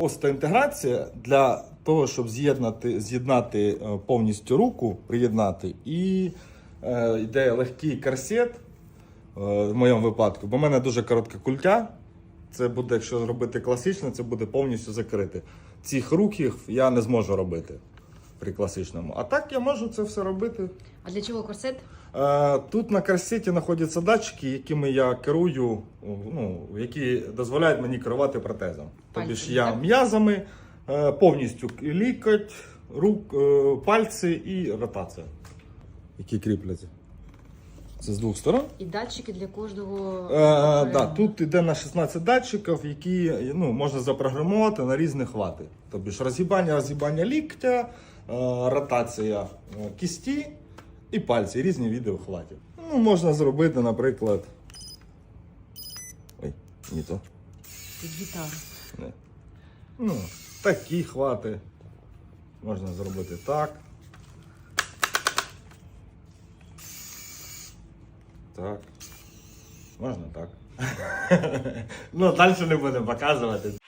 Проста інтеграція для того, щоб з'єднати, з'єднати е, повністю руку, приєднати, і е, йде легкий корсет е, в моєму випадку, бо в мене дуже коротке культя. Це буде, якщо робити класично, це буде повністю закрити. Цих рухів я не зможу робити при класичному. А так я можу це все робити. А для чого корсет? Е, Тут на корсеті знаходяться датчики, якими я керую, ну, які дозволяють мені керувати протезом. Тобто ж я м'язами е, повністю лікоть, рук, е, пальці і ротація, які кріпляться. Це з двох сторон. І датчики для кожного. Е, да, тут йде на 16 датчиків, які ну, можна запрограмувати на різні хвати. Тобто ж розгибання, розгибання ліктя, ротація е, кісті і пальці, різні види хватів. Ну, можна зробити, наприклад. Ой, не то. Під гітару. Не. Ну, такі хвати. Можна зробити так. Так. Можна так. ну, далі не будемо показувати.